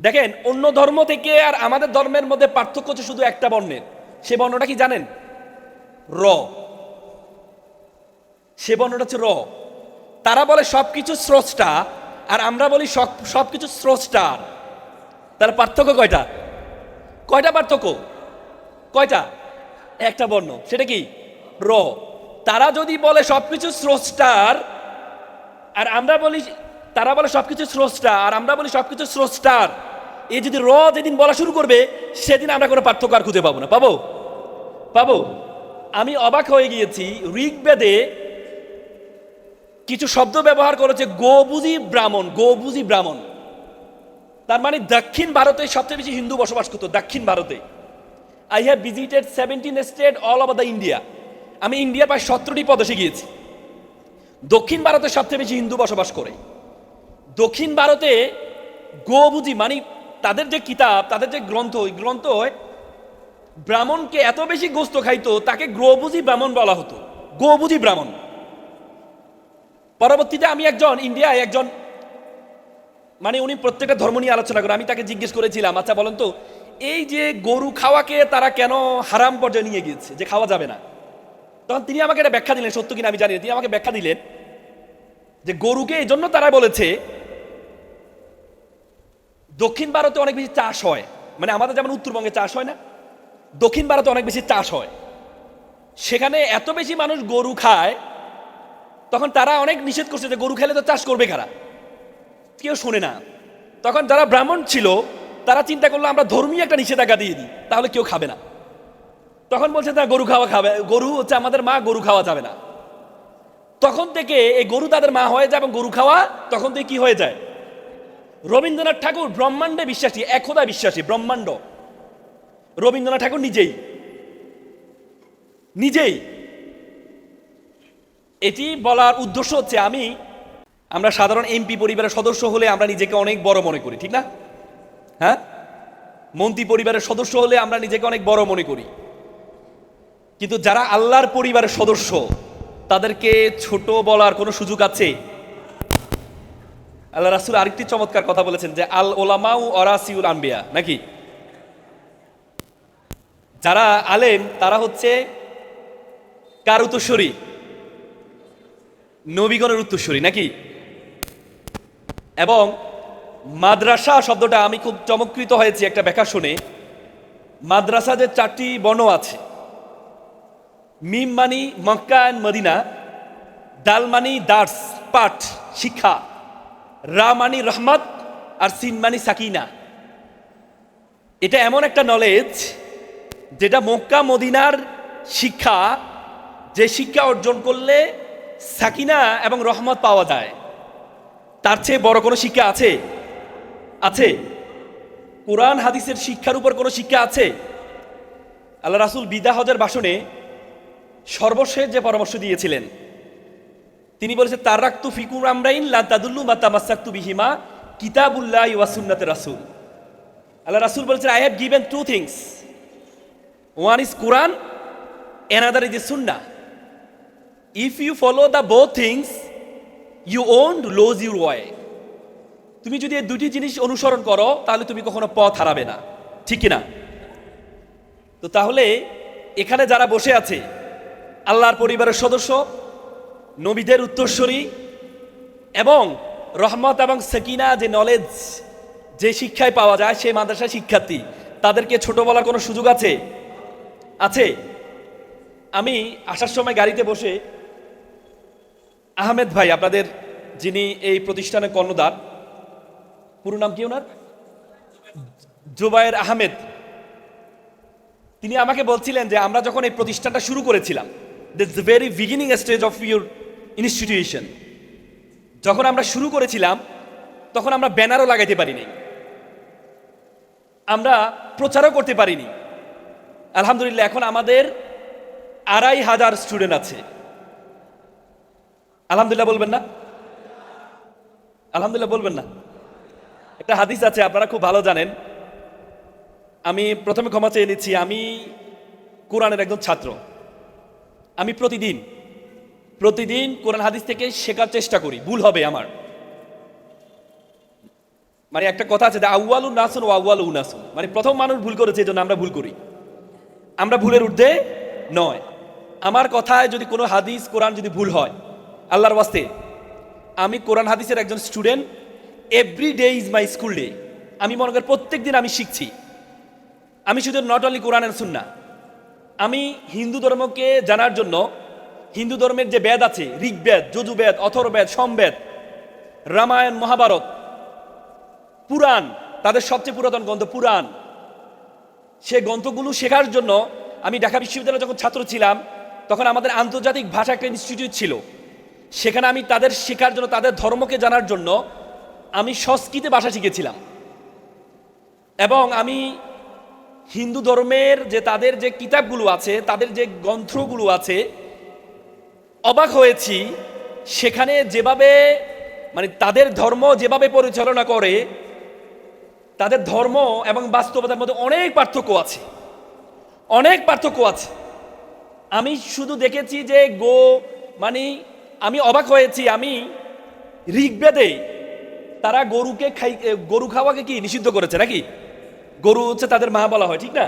দেখেন, অন্য ধর্ম থেকে আর আমাদের ধর্মের মধ্যে পার্থক্য হচ্ছে শুধু একটা বর্ণের। সে বর্ণটা কি জানেন? র। সে বর্ণটা হচ্ছে র। তারা বলে সবকিছু স্রষ্টা আর আমরা বলি সব, সবকিছু স্রষ্টার তার পার্থক্য কয়টা? কয়টা পার্থক্য? কয়টা? একটা বর্ণ। সেটা কি? র। তারা যদি বলে সব কিছু স্রষ্টার আর আমরা বলি, তারা বলে সবকিছু স্রষ্টা আর আমরা বলি সব কিছু স্রষ্টার। এই যদি র যেদিন বলা শুরু করবে, সেদিন আমরা কোনো পার্থক্য আর খুঁজে পাবো না। পাবো? পাবো? আমি অবাক হয়ে গিয়েছি, ঋগ্বেদে কিছু শব্দ ব্যবহার করেছে গোবুজি ব্রাহ্মণ গোবুজি ব্রাহ্মণ। তার মানে দক্ষিণ ভারতে সবচেয়ে বেশি হিন্দু বসবাস করতো, দক্ষিণ ভারতে। I have visited seventeen state all over the India আমি ইন্ডিয়ার প্রায় সতেরোটি প্রদেশে গিয়েছি। দক্ষিণ ভারতে সবচেয়ে বেশি হিন্দু বসবাস করে। দক্ষিণ ভারতে গোবুজি মানে তাদের যে কিতাব, তাদের যে গ্রন্থ, ওই গ্রন্থ ব্রাহ্মণকে এত বেশি গোস্ত খাইতো, তাকে গ্রবুজি ব্রাহ্মণ বলা হতো। গোবুজি ব্রাহ্মণ। পরবর্তীতে আমি একজন, ইন্ডিয়ায় একজন মানে উনি প্রত্যেকটা ধর্ম নিয়ে আলোচনা করে, আমি তাকে জিজ্ঞেস করেছিলাম আচ্ছা বলেন তো, এই যে গরু খাওয়াকে তারা কেন হারাম পর্যায়ে নিয়ে গিয়েছে, যে খাওয়া যাবে না? তখন তিনি আমাকে একটা ব্যাখ্যা দিলেন, সত্য কিনা আমি জানি তিনি আমাকে ব্যাখ্যা দিলেন যে গরুকে এই জন্য তারা বলেছে দক্ষিণ ভারতে অনেক বেশি চাষ হয়। মানে আমাদের যেমন উত্তরবঙ্গে চাষ হয় না, দক্ষিণ ভারতে অনেক বেশি চাষ হয়। সেখানে এত বেশি মানুষ গরু খায়, তখন তারা অনেক নিষেধ করছে যে গরু খেলে তো চাষ করবে কারা? কেউ শোনে না। তখন যারা ব্রাহ্মণ ছিল, তারা চিন্তা করল, আমরা ধর্মীয় একটা নিষেধাজ্ঞা দিয়ে দিই, তাহলে কেউ খাবে না। তখন বলছে তারা গরু খাওয়া খাবে, গরু হচ্ছে আমাদের মা, গরু খাওয়া যাবে না। তখন থেকে এই গরু তাদের মা হয়ে যায় এবং গরু খাওয়া তখন থেকে কি হয়ে যায়? রবীন্দ্রনাথ ঠাকুর ব্রহ্মাণ্ডে বিশ্বাসী, একদা বিশ্বাসী, ব্রহ্মাণ্ড। রবীন্দ্রনাথ ঠাকুর নিজেই। নিজেই। এটি বলার উদ্দেশ্য হচ্ছে আমি, আমরা সাধারণ এমপি পরিবারের সদস্য হলে আমরা নিজেকে অনেক বড় মনে করি, ঠিক না? হ্যাঁ? মন্ত্রী পরিবারের সদস্য হলে আমরা নিজেকে অনেক বড় মনে করি। কিন্তু যারা আল্লাহর পরিবারের সদস্য, তাদেরকে ছোট বলার কোনো সুযোগ আছে? আল্লাহ রাসুল আরেকটি চমৎকার কথা বলেছেন যে, আল ওলামাউ অরাসিউল আম্বিয়া নাকি? যারা আলেম, তারা হচ্ছে কার উত্তরস্বরী নবীগণের উত্তরস্বরী নাকি? এবং মাদ্রাসা শব্দটা আমি খুব চমৎকৃত হয়েছি একটা ব্যাখ্যা শুনে। মাদ্রাসা যে চারটি বর্ণ আছে, মিম মানি মক্কা অ্যান্ড মদিনা, দাল মানি দার্স, পাঠ, শিক্ষা রা মানি রহমত আর সিন মানি সাকিনা। এটা এমন একটা নলেজ যেটা মক্কা মদিনার শিক্ষা, যে শিক্ষা অর্জন করলে সাকিনা এবং রহমত পাওয়া যায়। তার চেয়ে বড় কোনো শিক্ষা আছে? আছে। কোরআন হাদিসের শিক্ষার উপর কোনো শিক্ষা আছে? আল্লাহ রাসুল বিদা হজের ভাষণে সর্বশেষ যে পরামর্শ দিয়েছিলেন তিনি বলেছেন তার রাখতু ফিকুর আমরাইন, লা তাদুল্লু বা তামাসাক্তু বিহিমা কিতাবুল্লাহ ওয়াসুন্নাতে রাসুল। আল্লাহ রাসুল বলেছেন I have given two things one is Quran another is a Sunnah if you follow the both things you won't lose your way তুমি যদি এই দুটি জিনিস অনুসরণ করো, তাহলে তুমি কখনো পথ হারাবে না। ঠিক না তো তাহলে, এখানে যারা বসে আছে, আল্লাহর পরিবারের সদস্য নবীদের উত্তরস্বরী এবং রহমত এবং সেকিনা যে নলেজ যে শিক্ষায় পাওয়া যায়, সেই মাদ্রাসা শিক্ষার্থী, তাদেরকে ছোট বলার কোনো সুযোগ আছে? আছে। আমি আসার সময় গাড়িতে বসে আহমেদ ভাই, আপনাদের যিনি এই প্রতিষ্ঠানের কর্ণদার পুরো নাম কি ওনার? জুবায়ের আহমেদ। তিনি আমাকে বলছিলেন যে আমরা যখন এই প্রতিষ্ঠানটা শুরু করেছিলাম this very beginning stage of your institution যখন আমরা শুরু করেছিলাম, তখন আমরা ব্যানারও লাগাইতে পারিনি। আমরা প্রচারও করতে পারিনি। আলহামদুলিল্লাহ, এখন আমাদের আড়াই হাজার স্টুডেন্ট আছে। আলহামদুলিল্লাহ বলবেন না? আলহামদুলিল্লাহ বলবেন না। একটা হাদিস আছে, আপনারা খুব ভালো জানেন। আমি প্রথমে ক্ষমা চেয়ে নিচ্ছি, আমি কোরআনের একজন ছাত্র। আমি প্রতিদিন প্রতিদিন কোরআন হাদিস থেকে শেখার চেষ্টা করি, ভুল হবে আমার। মানে একটা কথা আছে আউয়ালু নাসুন ও আউয়ালু নাসুন। মানে প্রথম মানুষ ভুল করেছে এই জন্য আমরা ভুল করি। আমরা ভুলের ঊর্ধ্বে নয়। আমার কথায় যদি কোনো হাদিস, কোরআন যদি ভুল হয়, আল্লাহর ওয়াস্তে, আমি কোরআন হাদিসের একজন student every day is my school day আমি মনে করি প্রত্যেক দিন আমি শিখছি। আমি শুধু not only Quran and Sunnah আমি হিন্দু ধর্মকে জানার জন্য হিন্দু ধর্মের যে বেদ আছে, ঋগ্বেদ, যজুবেদ অথর্বেদ সমবেদ, রামায়ণ, মহাভারত, পুরাণ, তাদের সবচেয়ে পুরাতন গ্রন্থ পুরাণ। সে গ্রন্থগুলো শেখার জন্য আমি ঢাকা বিশ্ববিদ্যালয়ে যখন ছাত্র ছিলাম, তখন আমাদের আন্তর্জাতিক ভাষা একটা ইনস্টিটিউট ছিল। সেখানে আমি তাদের শেখার জন্য, তাদের ধর্মকে জানার জন্য আমি সংস্কৃতে ভাষা শিখেছিলাম। এবং আমি হিন্দু ধর্মের যে তাদের যে কিতাবগুলো আছে, তাদের যে গ্রন্থগুলো আছে অবাক হয়েছি, সেখানে যেভাবে মানে তাদের ধর্ম যেভাবে পরিচালনা করে, তাদের ধর্ম এবং বাস্তবতার মধ্যে অনেক পার্থক্য আছে। অনেক পার্থক্য আছে। আমি শুধু দেখেছি যে গো মানে আমি অবাক হয়েছি, আমি ঋগ্বেদে তারা গরুকে খাই, গরু খাওয়াকে কি নিষিদ্ধ করেছে নাকি? গরু হচ্ছে তাদের মা বলা হয়, ঠিক না?